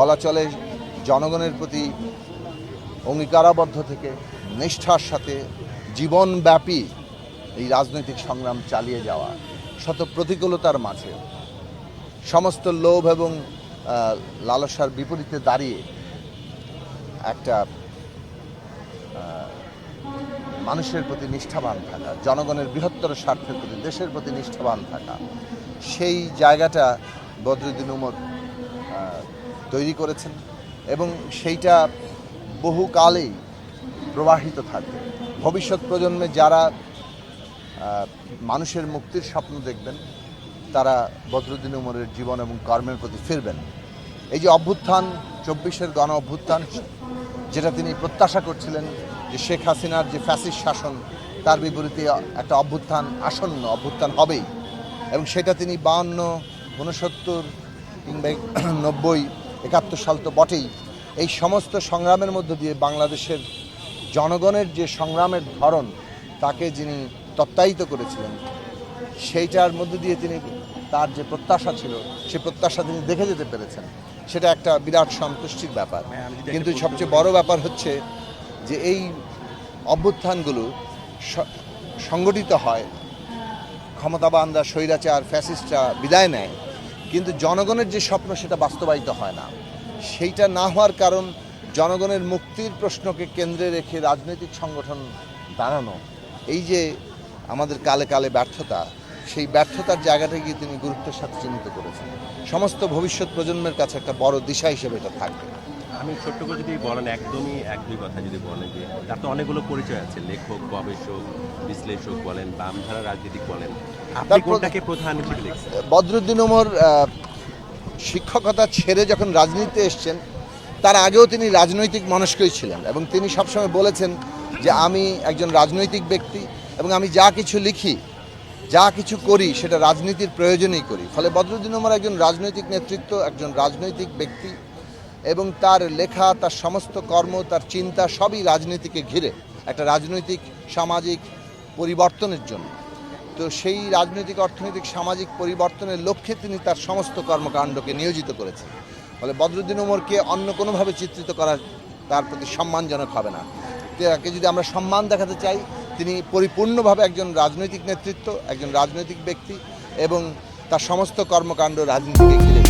বলা চলে, জনগণের প্রতি অঙ্গীকারাবদ্ধ থেকে, নিষ্ঠার সাথে জীবনব্যাপী এই রাজনৈতিক সংগ্রাম চালিয়ে যাওয়া শত প্রতিকূলতার মাঝে। সমস্ত লোভ এবং লালসার বিপরীতে দাঁড়িয়ে একটা মানুষের প্রতি নিষ্ঠাবান থাকা, জনগণের বৃহত্তর স্বার্থের প্রতি, দেশের প্রতি নিষ্ঠাবান থাকা, সেই জায়গাটা বদরুদ্দিন উমর তৈরি করেছেন এবং সেইটা বহুকালেই প্রবাহিত থাকবে। ভবিষ্যৎ প্রজন্মে যারা মানুষের মুক্তির স্বপ্ন দেখবেন, তারা বদরুদ্দিন উমরের জীবন এবং কর্মের প্রতি ফিরবেন। এই যে অভ্যুত্থান, চব্বিশের গণ অভ্যুত্থান, যেটা তিনি প্রত্যাশা করছিলেন যে শেখ হাসিনার যে ফ্যাসিস শাসন, তার বিপরীতে একটা অভ্যুত্থান, আসন্ন অভ্যুত্থান হবেই। এবং সেটা তিনি বাহান্ন ঊনসত্তর কিংবা নব্বই একাত্তর সাল তো বটেই। এই সমস্ত সংগ্রামের মধ্য দিয়ে বাংলাদেশের জনগণের যে সংগ্রামের ধরন তাকে যিনি তত্ত্বায়িত করেছিলেন সেইটার মধ্যে দিয়ে তিনি তার যে প্রত্যাশা ছিল সে প্রত্যাশা তিনি দেখে যেতে পেরেছেন। সেটা একটা বিরাট সন্তুষ্টির ব্যাপার। কিন্তু সবচেয়ে বড় ব্যাপার হচ্ছে যে এই অভ্যুত্থানগুলো সংগঠিত হয় ক্ষমতাবানরা স্বৈরাচার ফ্যাসিস্টরা বিদায় নেয়। কিন্তু জনগণের যে স্বপ্ন সেটা বাস্তবায়িত হয় না। সেইটা না হওয়ার কারণ জনগণের মুক্তির প্রশ্নকে কেন্দ্রে রেখে রাজনৈতিক সংগঠন দাঁড়ানো এই যে আমাদের কালে কালে ব্যর্থতা, সেই ব্যর্থতার জায়গাটা গিয়ে তিনি গুরুত্বের সাথে চিহ্নিত করেছেন। সমস্ত ভবিষ্যৎ প্রজন্মের কাছে একটা বড় দিশা হিসেবে এটা থাকবে। আমি ছোট্ট করে যদি বলেন একদমই এক দুই কথা যদি বলেন যে তার তো অনেকগুলো পরিচয় আছে লেখক গবেষক বিশ্লেষক বলেন বামধারা রাজনীতিক বলেন আপনি কোনটাকে প্রধান হিসেবে দেখছেন? বদরুদ্দিন ওমর শিক্ষকতা ছেড়ে যখন রাজনীতিতে এসছেন তার আগেও তিনি রাজনৈতিক মানুষকেই ছিলেন এবং তিনি সবসময় বলেছেন যে আমি একজন রাজনৈতিক ব্যক্তি এবং আমি যা কিছু লিখি যা কিছু করি সেটা রাজনীতির প্রয়োজনেই করি। ফলে বদরুদ্দিন ওমর একজন রাজনৈতিক নেতৃত্ব একজন রাজনৈতিক ব্যক্তি। এবং তার লেখা, তার সমস্ত কর্ম, তার চিন্তা সবই রাজনীতিকে ঘিরে, একটা রাজনৈতিক, সামাজিক পরিবর্তনের জন্য। তো সেই রাজনৈতিক, অর্থনৈতিক, সামাজিক পরিবর্তনের লক্ষ্যে তিনি তার সমস্ত কর্মকাণ্ডকে নিয়োজিত করেছেন। ফলে বদরুদ্দিন ওমরকে অন্য কোনোভাবে চিত্রিত করা তার প্রতি সম্মানজনক হবে না। তাকে যদি আমরা সম্মান দেখাতে চাই, তিনি পরিপূর্ণভাবে একজন রাজনৈতিক নেতৃত্ব, একজন রাজনৈতিক ব্যক্তি এবং তার সমস্ত কর্মকাণ্ড রাজনীতিকে ঘিরে।